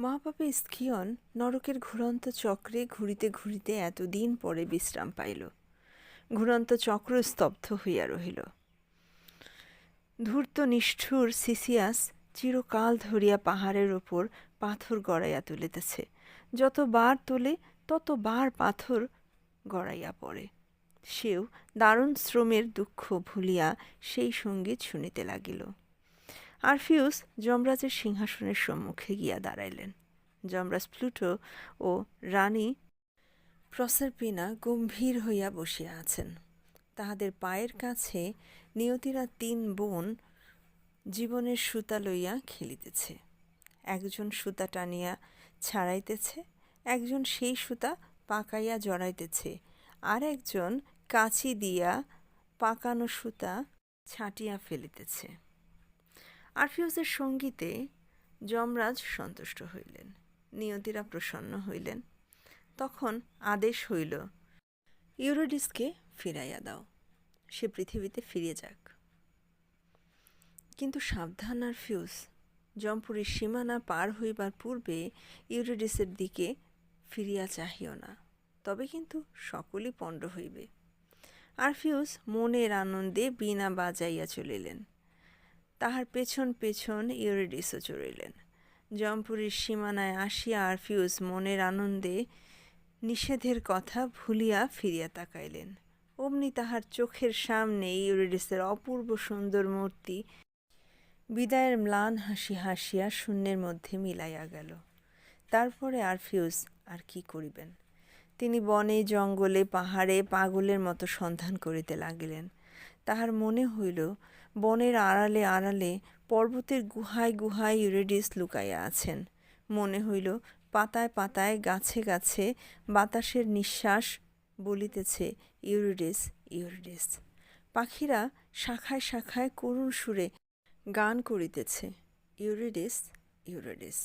মহাপাপে Scion নরকের ঘুরন্ত চক্রে ঘুরিতে ঘুরিতে এতদিন পরে বিশ্রাম পাইল। ঘুরন্ত চক্র স্তব্ধ হইয়া রহিল। ধূর্ত নিষ্ঠুর সিসিয়াস চিরকাল ধরিয়া পাহাড়ের ওপর পাথর গড়াইয়া তুলিতেছে। যতবার তোলে, ততবার পাথর গড়াইয়া পড়ে। সেও দারুণ শ্রমের দুঃখ ভুলিয়া সেই সংগীত শুনিতে লাগিল। আরফিউস যমরাজের সিংহাসনের সম্মুখে গিয়া দাঁড়াইলেন। যমরাজ প্লুটো ও রানী প্রসেরপিনা গম্ভীর হইয়া বসিয়া আছেন। তাহাদের পায়ের কাছে নিয়তিরা তিন বোন জীবনের সুতা লইয়া খেলিতেছে। একজন সুতা টানিয়া ছাড়াইতেছে, একজন সেই সুতা পাকাইয়া জড়াইতেছে, আর একজন কাঁচি দিয়া পাকানো সুতা ছাটিয়া ফেলিতেছে। আরফিউসের সঙ্গীতে যমরাজ সন্তুষ্ট হইলেন। নিয়তিরা প্রসন্ন হইলেন। তখন আদেশ হইল, ইউরোডিসকে ফিরাইয়া দাও। সে পৃথিবীতে ফিরে যাক। কিন্তু সাবধান আর ফিউস জম্পুরের সীমানা পার হইবার পূর্বে ইউরোডিসের দিকে ফিরিয়া চাহিও না। তবে কিন্তু সকলই পণ্ড হইবে। আরফিউস মনের আনন্দে বীণা বাজাইয়া চলিলেন। তাহার পেছন পেছন ইউরিডিসও চড়িলেন। জম্পুরীর সীমানায় আসিয়া আরফিউস মনের আনন্দে নিষেধের কথা ভুলিয়া ফিরিয়া তাকাইলেন। অমনি তাহার চোখের সামনে ইউরিডিসের অপূর্ব সুন্দর মূর্তি বিদায়ের ম্লান হাসি হাসিয়া শূন্যের মধ্যে মিলাইয়া গেল। তারপরে আরফিউস আর কি করিবেন? তিনি বনে, জঙ্গলে, পাহাড়ে, পাগলের মতো সন্ধান করিতে লাগিলেন। তাহার মনে হইল বনের আড়ালে আড়ালে পর্বতের গুহায় গুহায় ইউরেডিস লুকাইয়া আছেন। মনে হইল পাতায় পাতায় গাছে গাছে বাতাসের নিঃশ্বাস বলিতেছে, ইউরিডিস ইউরিডিস। পাখিরা শাখায় শাখায় করুণ সুরে গান করিতেছে, ইউরিডিস ইউরিডিস।